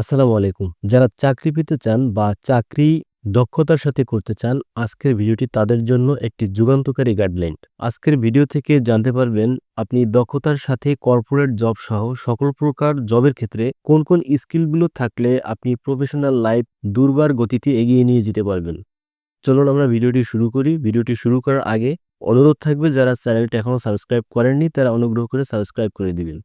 আসসালামু আলাইকুম। যারা চাকরি পেতে চান বা চাকরি দক্ষতার সাথে করতে চান, আজকের ভিডিওটি তাদের জন্য একটি যুগান্তকারী গাইডলাইন। আজকের ভিডিও থেকে জানতে পারবেন আপনি দক্ষতার সাথে কর্পোরেট জব সহ সকল প্রকার জবের ক্ষেত্রে কোন, কোন স্কিলগুলো থাকলে আপনি প্রফেশনাল লাইফ দুর্বার গতিতে এগিয়ে নিয়ে যেতে পারবেন। চলুন আমরা ভিডিওটি শুরু করি। ভিডিওটি শুরু করার আগে অনুরোধ থাকবে যারা চ্যানেলটি এখনও সাবস্ক্রাইব করেননি তারা অনুগ্রহ করে সাবস্ক্রাইব করে দিবেন।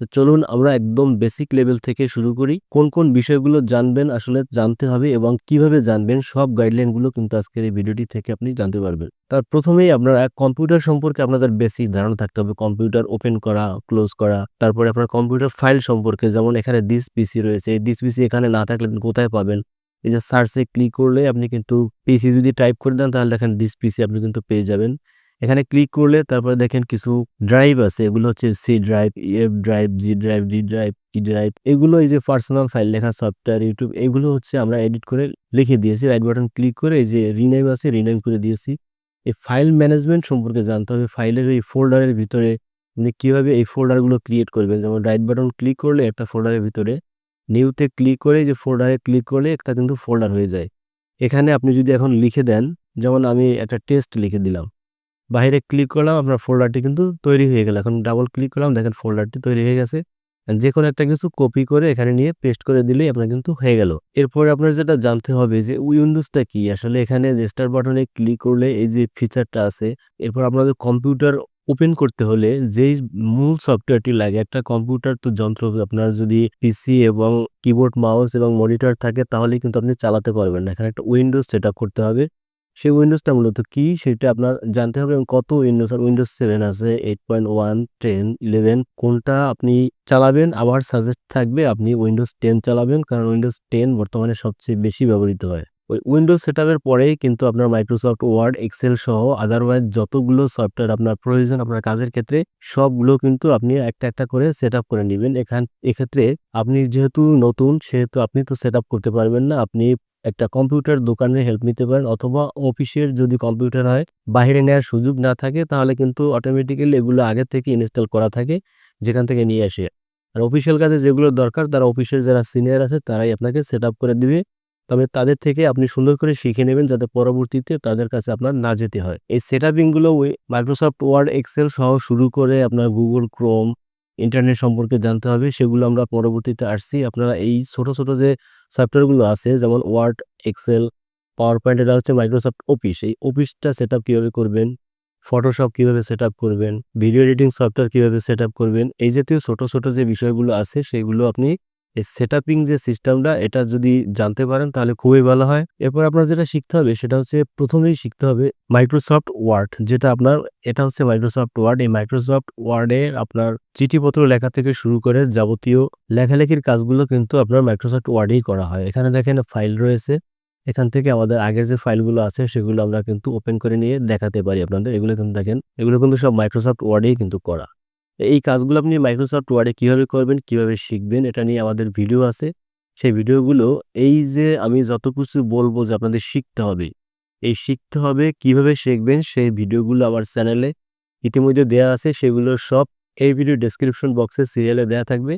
তো চলুন আমরা একদম বেসিক লেভেল থেকে শুরু করি। কোন, কোন বিষয়গুলো জানবেন আসলে জানতে হবে এবং কীভাবে জানবেন সব গাইডলাইনগুলো কিন্তু আজকের এই ভিডিওটি থেকে আপনি জানতে পারবেন। তার প্রথমেই আপনারা কম্পিউটার সম্পর্কে আপনাদের বেসিক ধারণা থাকতে হবে। কম্পিউটার ওপেন করা, ক্লোজ করা, তারপরে আপনার কম্পিউটার ফাইল সম্পর্কে যেমন এখানে দিস পিসি রয়েছে। এই পিসি এখানে না থাকলে আপনি কোথায় পাবেন? এই যে সার্চে ক্লিক করলে আপনি কিন্তু পিসি যদি টাইপ করে দেন তাহলে দেখেন দিস পিসি আপনি কিন্তু পেয়ে যাবেন। এখানে ক্লিক করলে তারপরে দেখেন কিছু ড্রাইভ আছে এগুলো হচ্ছে C drive, F drive, G drive, D drive, E drive এগুলো এই যে পার্সোনাল ফাইল লেখা সফটওয়্যার, ইউটিউব এগুলো হচ্ছে আমরা এডিট করে লিখে দিয়েছি। রাইট বাটন ক্লিক করে এই যে রিনেম আছে রিনেম করে দিয়েছি। এই ফাইল ম্যানেজমেন্ট সম্পর্কে জানতে হবে। ফাইলের এই ফোল্ডারের ভিতরে আপনি কীভাবে এই ফোল্ডারগুলো ক্রিয়েট করবেন। যেমন রাইট বাটন ক্লিক করলে একটা ফোল্ডারের ভিতরে নিউতে ক্লিক করে যে ফোল্ডারে ক্লিক করলে একটা কিন্তু ফোল্ডার হয়ে যায়। এখানে আপনি যদি এখন লিখে দেন যেমন আমি একটা টেস্ট লিখে দিলাম। বাহিরে ক্লিক করলাম আপনার ফোল্ডারটি কিন্তু তৈরি হয়ে গেল। এখন ডাবল ক্লিক করলাম দেখেন ফোল্ডারটি তৈরি হয়ে গেছে। যেকোনো একটা কিছু কপি করে এখানে নিয়ে পেস্ট করে দিলেই আপনার কিন্তু হয়ে গেল। এরপরে আপনার যেটা জানতে হবে যে উইন্ডোজটা কি? আসলে এখানে যে স্টার্ট বাটনে ক্লিক করলে এই যে ফিচারটা আছে এরপর আপনাদের কম্পিউটার ওপেন করতে হলে যেই মূল সফটওয়্যারটি লাগে একটা কম্পিউটার তো যন্ত্র আপনার যদি পিসি এবং কিবোর্ড, মাউস এবং মনিটর থাকে তাহলেই কিন্তু আপনি চালাতে পারবেন না। এখানে একটা উইন্ডোজ সেটআপ করতে হবে। সেই উইন্ডোজটা মূলত কি? সেটা আপনার জানতে হবে এবং কত উইন্ডোজ আর উইন্ডোজ সেভেন আছে? 8.1, 10, 11 কোনটা আপনি চালাবেন? আবার সাজেস্ট থাকবে আপনি উইন্ডোজ টেন চালাবেন কারণ উইন্ডোজ টেন বর্তমানে সবচেয়ে বেশি ব্যবহৃত হয়। ওই উইন্ডোজ সেটআপের পরেই কিন্তু আপনার মাইক্রোসফট ওয়ার্ড, এক্সেল সহ আদারওয়াইজ যতগুলো সফটওয়্যার আপনার প্রয়োজন আপনার কাজের ক্ষেত্রে সবগুলো কিন্তু আপনি একটা, একটা করে সেটআপ করে নিবেন। এখান এক্ষেত্রে আপনি যেহেতু নতুন সেহেতু আপনি তো সেটআপ করতে পারবেন না। আপনি একটা কম্পিউটার দোকানের হেল্প নিতে পারেন অথবা অফিসের যদি কম্পিউটার হয় বাহিরে নেওয়ার সুযোগ না থাকে তাহলে কিন্তু অটোমেটিক্যালি এগুলো আগে থেকে ইনস্টল করা থাকে যেখান থেকে নিয়ে আসে। আর অফিসিয়াল কাজে যেগুলো দরকার তারা অফিসের যারা সিনিয়র আছে তারাই আপনাকে সেটআপ করে দিবে। তবে তাদের থেকে আপনি সুন্দর করে শিখে নেবেন যাতে পরবর্তীতে তাদের কাছে আপনার না যেতে হয়। এই গুলো ওই মাইক্রোসফট ওয়ার্ড, এক্সেল সহ শুরু করে আপনার গুগল ক্রোম, ইন্টারনেট সম্পর্কে জানতে হবে সেগুলো আমরা পরবর্তীতে আসছি। আপনারা এই ছোট, ছোট যে সফটওয়্যারগুলো আছে যেমন ওয়ার্ড, এক্সেল, পাওয়ার পয়েন্ট এটা হচ্ছে মাইক্রোসফট অফিস। এই অফিসটা সেট আপ কীভাবে করবেন, ফটোশপ কীভাবে সেটআপ করবেন, ভিডিও এডিটিং সফটওয়্যার কীভাবে সেটআপ করবেন এই জাতীয় ছোট, ছোট যে বিষয়গুলো আছে সেগুলো আপনি এই সেটআপিং যে সিস্টেমটা এটা যদি জানতে পারেন তাহলে খুবই ভালো হয়। এরপর আপনার যেটা শিখতে হবে, সেটা হচ্ছে প্রথমেই শিখতে হবে মাইক্রোসফট ওয়ার্ড যেটা আপনার, এটা হচ্ছে মাইক্রোসফট ওয়ার্ড। এই মাইক্রোসফট ওয়ার্ডে আপনার চিঠিপত্র লেখা থেকে শুরু করে যাবতীয় লেখালেখির কাজগুলো কিন্তু আপনার মাইক্রোসফট ওয়ার্ডেই করা হয়। এখানে দেখেন ফাইল রয়েছে। এখান থেকে আমাদের আগের যে ফাইলগুলো আছে, সেগুলো আমরা কিন্তু ওপেন করে নিয়ে দেখাতে পারি আপনাদের। এগুলো কিন্তু দেখেন, এগুলো কিন্তু সব মাইক্রোসফট ওয়ার্ডেই কিন্তু করা। এই কাজগুলো আপনি মাইক্রোসফট ওয়ার্ডে কীভাবে করবেন, কীভাবে শিখবেন এটা নিয়ে আমাদের ভিডিও আছে। সেই ভিডিওগুলো এই যে আমি যত কিছু বলব যে আপনাদের শিখতে হবে, এই শিখতে হবে কীভাবে শিখবেন সেই ভিডিওগুলো আমার চ্যানেলে ইতিমধ্যে দেয়া আছে সেগুলো সব এই ভিডিও ডেসক্রিপশন বক্সে সিরিয়ালে দেয়া থাকবে।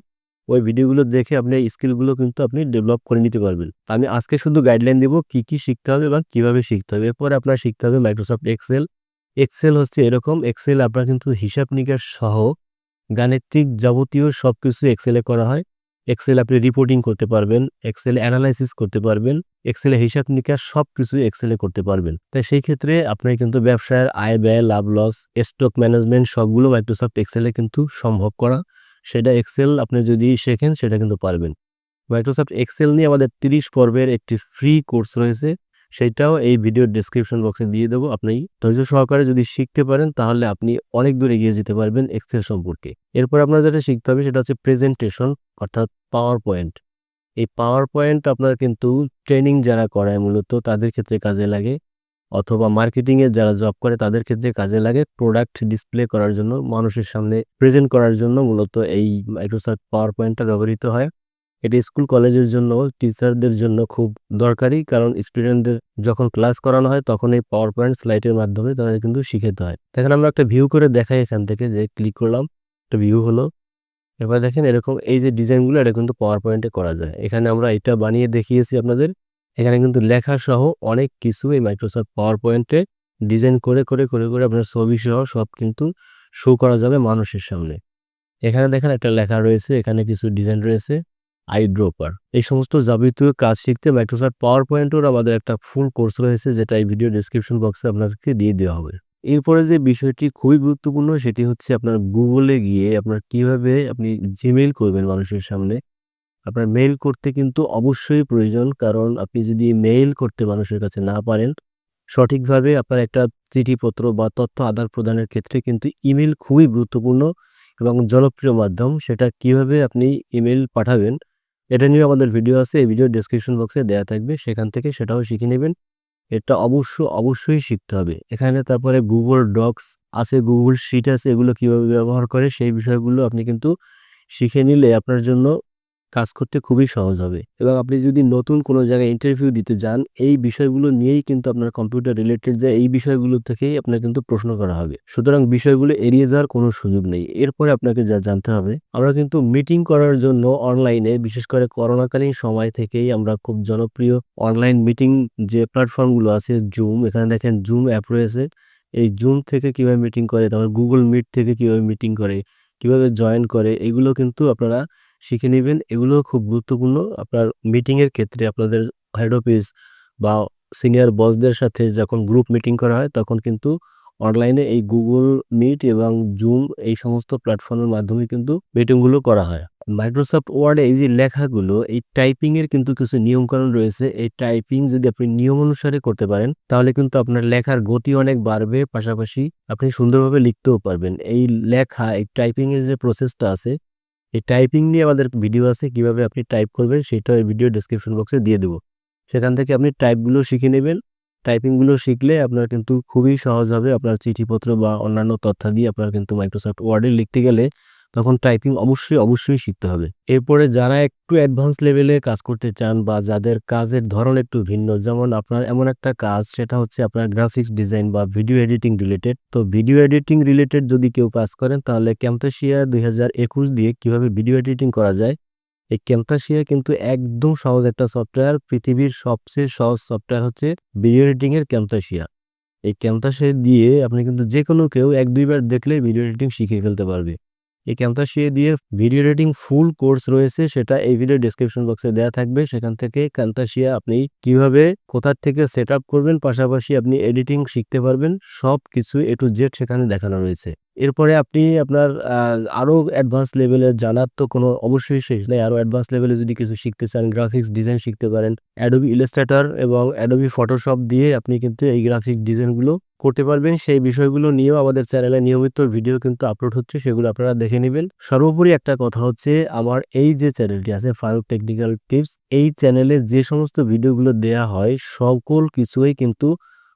ওই ভিডিওগুলো দেখে আপনি স্কিলগুলো কিন্তু আপনি ডেভেলপ করে নিতে পারবেন। আমি আজকে শুধু গাইডলাইন দিব কি, কি শিখতে হবে এবং কীভাবে শিখতে হবে। এরপরে আপনার শিখতে হবে মাইক্রোসফট এক্সেল। এক্সেল হচ্ছে এরকম এক্সেল আপনার কিন্তু হিসাব নিকাশ সহ গাণিতিক যাবতীয় সবকিছু এক্সেলে করা হয়। এক্সেল আপনি রিপোর্টিং করতে পারবেন, এক্সেলে অ্যানালাইসিস করতে পারবেন, এক্সেলে হিসাব নিকাশ সবকিছু এক্সেলে করতে পারবেন। তাই সেই ক্ষেত্রে আপনার কিন্তু ব্যবসার আয় ব্যয়, লাভ লস, স্টক ম্যানেজমেন্ট সবগুলো মাইক্রোসফট এক্সেলে কিন্তু সম্ভব করা। সেটা এক্সেল আপনি যদি শেখেন সেটা কিন্তু পারবেন। মাইক্রোসফট এক্সেল নিয়ে আমাদের ৩০ পর্বের একটি ফ্রি কোর্স রয়েছে। সেইটাও এই ভিডিওর ডেসক্রিপশন বক্সে দিয়ে দেবো। আপনি ধৈর্য সহকারে যদি শিখতে পারেন, তাহলে আপনি অনেক দূর এগিয়ে যেতে পারবেন এক্সেল সম্পর্কে। এরপর আপনার যেটা শিখতে হবে, সেটা হচ্ছে প্রেজেন্টেশন অর্থাৎ পাওয়ার পয়েন্ট। এই পাওয়ার পয়েন্ট আপনার কিন্তু ট্রেনিং যারা করায় মূলত, তাদের ক্ষেত্রে কাজে লাগে অথবা মার্কেটিংয়ে যারা জব করে, তাদের ক্ষেত্রে কাজে লাগে প্রোডাক্ট ডিসপ্লে করার জন্য, মানুষের সামনে প্রেজেন্ট করার জন্য মূলত এই মাইক্রোসফট পাওয়ার পয়েন্টটা ব্যবহৃত হয়। এটা স্কুল কলেজের জন্য, টিচারদের জন্য খুব দরকারি। কারণ স্টুডেন্টদের যখন ক্লাস করানো হয়, তখন এই পাওয়ার পয়েন্ট স্লাইডের মাধ্যমে তাদের কিন্তু শিখাতে হয়। দেখেন, আমরা একটা ভিউ করে দেখাই এখান থেকে, যে ক্লিক করলাম, একটা ভিউ হলো। এবার দেখেন, এরকম এই যে ডিজাইনগুলো, এটা কিন্তু পাওয়ার পয়েন্টে করা যায়। এখানে আমরা এটা বানিয়ে দেখিয়েছি আপনাদের। এখানে কিন্তু লেখা সহ অনেক কিছু এই মাইক্রোসফট পাওয়ার পয়েন্টে ডিজাইন করে করে করে করে আপনার ছবি সহ সব কিন্তু শো করা যাবে মানুষের সামনে। এখানে দেখেন, একটা লেখা রয়েছে, এখানে কিছু ডিজাইন রয়েছে। আইড্রোপার এই সমস্ত যাবতীয় কাজ শিখতে মাইক্রোসফট পাওয়ার পয়েন্টের আমাদের একটা ফুল কোর্স রয়েছে, যেটা এই ভিডিও ডিসক্রিপশন বক্সে আপনাদেরকে দিয়ে দেওয়া হবে। এরপরে যে বিষয়টি খুবই গুরুত্বপূর্ণ, সেটি হচ্ছে আপনার গুগলে গিয়ে আপনার কীভাবে আপনি জিমেইল করবেন মানুষের সামনে। আপনার মেইল করতে কিন্তু অবশ্যই প্রয়োজন, কারণ আপনি যদি মেইল করতে মানুষের কাছে না পারেন, সঠিকভাবে আপনার একটা চিঠিপত্র বা তথ্য আদান প্রদানের ক্ষেত্রে কিন্তু ইমেল খুবই গুরুত্বপূর্ণ এবং জনপ্রিয় মাধ্যম। সেটা কীভাবে আপনি ইমেল পাঠাবেন এটা নিয়ে আমাদের ভিডিও আছে, এই ভিডিও ডিসক্রিপশন বক্সে দেওয়া থাকবে, সেখান থেকে সেটাও শিখে নেবেন। এটা অবশ্য, অবশ্যই শিখতে হবে। এখানে তারপরে গুগল ডক্স আছে গুগল শিট আছে, এগুলো কীভাবে ব্যবহার করে সেই বিষয়গুলো আপনি কিন্তু শিখে নিলে আপনার জন্য কাজ করতে খুবই সহজ হবে। এবং আপনি যদি নতুন কোনো জায়গায় ইন্টারভিউ দিতে যান, এই বিষয়গুলো নিয়েই কিন্তু আপনার কম্পিউটার রিলেটেড যে এই বিষয়গুলো থেকেই আপনার কিন্তু প্রশ্ন করা হবে। সুতরাং বিষয়গুলো এড়িয়ে যাওয়ার কোনো সুযোগ নেই। এরপরে আপনাকে যা জানতে হবে, আমরা কিন্তু মিটিং করার জন্য অনলাইনে বিশেষ করে করোনাকালীন সময় থেকেই আমরা খুব জনপ্রিয় অনলাইন মিটিং যে প্ল্যাটফর্মগুলো আছে জুম এখানে দেখেন জুম অ্যাপ রয়েছে। এই জুম থেকে কীভাবে মিটিং করে, তারপর গুগল মিট থেকে কীভাবে মিটিং করে কীভাবে জয়েন করে, এগুলো কিন্তু আপনারা শিখে নেবেন। এগুলো খুব গুরুত্বপূর্ণ। আপনার মিটিংয়ের ক্ষেত্রে আপনাদের হেড অফিস বা সিনিয়র বসদের সাথে যখন গ্রুপ মিটিং করা হয়, তখন কিন্তু অনলাইনে এই গুগল মিট এবং জুম এই সমস্ত প্ল্যাটফর্মের মাধ্যমে কিন্তু মিটিংগুলো করা হয়। মাইক্রোসফট ওয়ার্ডে এই যে লেখাগুলো, এই টাইপিং এর কিন্তু কিছু নিয়মকানুন রয়েছে। এই টাইপিং যদি আপনি নিয়ম অনুসারে করতে পারেন, তাহলে কিন্তু আপনার লেখার গতি অনেক বাড়বে। পাশাপাশি আপনি সুন্দরভাবে লিখতেও পারবেন। এই লেখা, এই টাইপিং এর যে প্রসেসটা আছে, এই টাইপিং নিয়ে আমাদের ভিডিও আছে, কীভাবে আপনি টাইপ করবেন সেটা এই ভিডিও ডেসক্রিপশন বক্সে দিয়ে দেবো। সেখান থেকে আপনি টাইপগুলো শিখে নেবেন। টাইপিংগুলো শিখলে আপনার কিন্তু খুবই সহজ হবে। আপনার চিঠিপত্র বা অন্যান্য তথ্য দিয়ে আপনার কিন্তু মাইক্রোসফট ওয়ার্ডে লিখতে গেলে তখন টাইপিং অবশ্যই অবশ্যই শিখতে হবে। এরপরে যারা একটু অ্যাডভান্স লেভেলে কাজ করতে চান বা যাদের কাজের ধরন একটু ভিন্ন, যেমন আপনার এমন একটা কাজ, সেটা হচ্ছে আপনার গ্রাফিক্স ডিজাইন বা ভিডিও এডিটিং রিলেটেড তো ভিডিও এডিটিং রিলেটেড যদি কেউ কাজ করেন, তাহলে ক্যাম্পাসিয়া দুই হাজার একুশ দিয়ে কীভাবে ভিডিও এডিটিং করা যায়? এই ক্যাম্পাসিয়া কিন্তু একদম সহজ একটা সফটওয়্যার পৃথিবীর সবচেয়ে সহজ সফটওয়্যার হচ্ছে ভিডিও এডিটিং এর ক্যাম্পাসিয়া এই ক্যাম্পাসে দিয়ে আপনি কিন্তু যে কোনো কেউ এক দুইবার দেখলে ভিডিও এডিটিং শিখে ফেলতে পারবে। এই ক্যান্তাসিয়া দিয়ে ভিডিও এডিটিং ফুল কোর্স রয়েছে, সেটা এই ভিডিও ডিসক্রিপশন বক্সে দেওয়া থাকবে। সেখান থেকে ক্যাম্পাসিয়া আপনি কীভাবে কোথার থেকে সেট করবেন, পাশাপাশি আপনি এডিটিং শিখতে পারবেন সব কিছু এ টু জেড সেখানে দেখানো রয়েছে। এরপরে আপনি আপনার আরও অ্যাডভান্স লেভেলের জানার তো কোনো অবশ্যই শেষ নেই। আরও অ্যাডভান্স লেভেলে যদি কিছু শিখতে চান গ্রাফিক্স ডিজাইন শিখতে পারেন। অ্যাডোবি ইলাস্ট্রেটর এবং অ্যাডোবি ফটোশপ দিয়ে আপনি কিন্তু এই গ্রাফিক ডিজাইনগুলো করতে পারবেন। সেই বিষয়গুলো নিয়েও আমাদের চ্যানেলে নিয়মিত ভিডিও কিন্তু আপলোড হচ্ছে, সেগুলো আপনারা দেখে নেবেন। সর্বোপরি একটা কথা হচ্ছে, আমার এই যে চ্যানেলটি আছে ফারুক টেকনিক্যাল টিপস এই চ্যানেলে যে সমস্ত ভিডিওগুলো দেয়া হয়, সকল কিছুই কিন্তু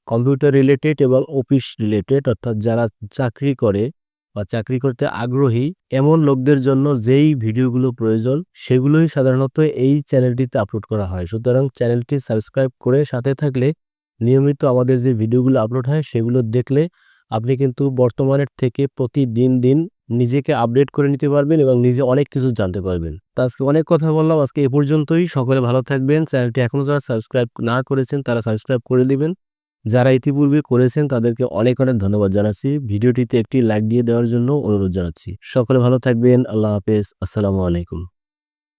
কম্পিউটার রিলেটেড এবং অফিস রিলেটেড, অর্থাৎ যারা চাকরি করে বা চাকরি করতে আগ্রহী, এমন লোকদের জন্য যেই ভিডিওগুলো প্রয়োজন, সেগুলোই সাধারণত এই চ্যানেলটিতে আপলোড করা হয়। সুতরাং চ্যানেলটি সাবস্ক্রাইব করে সাথে থাকলে নিয়মিত আমাদের যে ভিডিওগুলো আপলোড হয়, সেগুলো দেখলে আপনি কিন্তু বর্তমানের থেকে প্রতিদিন দিন নিজেকে আপডেট করে নিতে পারবেন এবং নিজে অনেক কিছু জানতে পারবেন। তো আজকে অনেক কথা বললাম, আজকে এ পর্যন্তই। সকলে ভালো থাকবেন। চ্যানেলটি এখনও যারা সাবস্ক্রাইব না করেছেন, তারা সাবস্ক্রাইব করে দিবেন। যারা ইতিপূর্বে করেছেন, তাদেরকে অনেক অনেক ধন্যবাদ জানাচ্ছি। ভিডিওটিতে একটি লাইক দিয়ে দেওয়ার জন্য অনুরোধ জানাচ্ছি। সকলে ভালো থাকবেন। আল্লাহ হাফেজ। আসসালামু আলাইকুম।